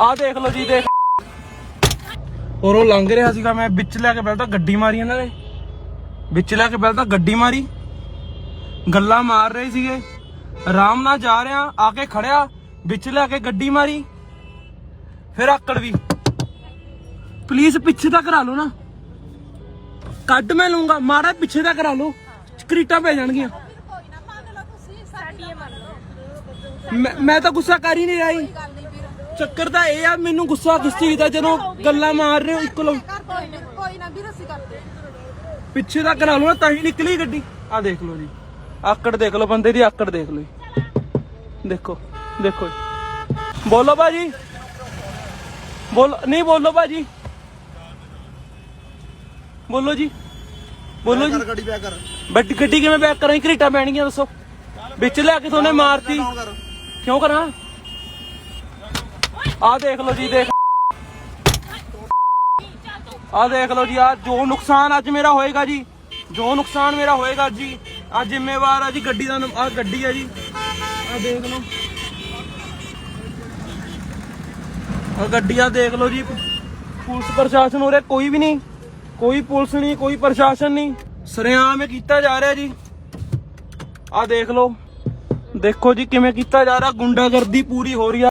ਆਹ ਦੇਖ ਲਓ ਜੀ ਦੇਖ। ਔਰ ਉਹ ਲੰਘ ਰਿਹਾ ਸੀਗਾ ਮੈਂ ਵਿੱਚ ਲੈ ਕੇ ਪਹਿਲਾਂ ਤਾਂ ਗੱਡੀ ਮਾਰੀ ਇਹਨਾਂ ਨੇ। ਵਿੱਚ ਲੈ ਕੇ ਪਹਿਲਾਂ ਤਾਂ ਗੱਡੀ ਮਾਰੀ। ਗੱਲਾਂ ਮਾਰ ਰਹੇ ਸੀਗੇ। ਆਰਾਮ ਨਾਲ ਜਾ ਰਿਹਾ ਆ ਕੇ ਖੜਿਆ ਵਿੱਚ ਲੈ ਕੇ ਗੱਡੀ ਮਾਰੀ। ਫਿਰ ਆਕੜ ਵੀ। ਪਲੀਜ਼ ਪਿੱਛੇ ਤਾਂ ਕਰਾ ਲਓ ਨਾ। ਕੱਢ ਮੈਂ ਲੂੰਗਾ ਮਾੜਾ ਪਿੱਛੇ ਤਾਂ ਕਰਾ ਲਓ। ਸਕਰੀਟਾਂ ਪੈ ਜਾਣਗੀਆਂ। ਮੈਂ ਤਾਂ ਗੁੱਸਾ ਕਰ ਹੀ ਨਹੀਂ ਰਹੀ ਚੱਕਰ ਤਾਂ ਇਹ ਆ ਮੈਨੂੰ ਗੁੱਸਾ ਕਿਸ ਚੀਜ਼ ਦਾ ਜਦੋਂ ਗੱਲਾਂ ਮਾਰ ਰਹੇ ਹੋ ਇੱਕ ਲੋ ਕੋਈ ਨਾ ਕੋਈ ਨਾ ਵੀਰ ਅਸੀਂ ਕਰਦੇ ਪਿੱਛੇ ਦਾ ਕਰਾ ਲਓ ਨਾ ਤਾਂ ਹੀ ਨਿਕਲੀ ਗੱਡੀ। ਆ ਦੇਖ ਲਓ ਜੀ। ਆਕੜ ਦੇਖ ਲਓ ਬੰਦੇ ਦੀ ਆਕੜ ਦੇਖ ਲਓ ਜੀ। ਦੇਖੋ ਦੇਖੋ ਜੀ। ਬੋਲੋ ਬਾਜੀ ਬੋਲ ਨਹੀਂ ਬੋਲੋ ਬਾਜੀ ਬੋਲੋ ਜੀ। ਬੋਲੋ ਜੀ। ਗੱਡੀ ਪਿਆ ਕਰ। ਬੱਡੀ ਗੱਡੀ ਕਿਵੇਂ ਬੈਕ ਕਰਾਂ ਘਰੀਟਾ ਪੈਣਗੀਆਂ ਦੱਸੋ। ਵਿੱਚ ਲੈ ਕੇ ਤੁਹਾਨੂੰ ਮਾਰਤੀ। ਕਿਉਂ ਕਰਾਂ? ਆਹ ਦੇਖ ਲਓ ਜੀ, ਦੇਖ ਆਹ ਦੇਖ ਲਓ ਜੀ, ਆ ਜੋ ਨੁਕਸਾਨ ਅੱਜ ਮੇਰਾ ਹੋਏਗਾ ਜੀ, ਜੋ ਨੁਕਸਾਨ ਮੇਰਾ ਹੋਏਗਾ ਜੀ, ਆ ਜ਼ਿੰਮੇਵਾਰ ਆ ਜੀ, ਗੱਡੀ ਦਾ ਆ ਗੱਡੀ ਆ ਜੀ। ਆ ਦੇਖ ਲਓ। ਆ ਗੱਡੀ ਦੇਖ ਲਓ ਜੀ, ਪੁਲਿਸ ਪ੍ਰਸ਼ਾਸਨ ਉਰੇ ਕੋਈ ਵੀ ਨਹੀਂ, ਕੋਈ ਪੁਲਿਸ ਨਹੀਂ, ਕੋਈ ਪ੍ਰਸ਼ਾਸਨ ਨਹੀਂ, ਸਰਿਆਮ ਇਹ ਕੀਤਾ ਜਾ ਰਿਹਾ ਜੀ। ਆ ਦੇਖ ਲਓ, ਦੇਖੋ ਜੀ ਕਿਵੇਂ ਕੀਤਾ ਜਾ ਰਿਹਾ, ਗੁੰਡਾਗਰਦੀ ਪੂਰੀ ਹੋ ਰਹੀ ਆ।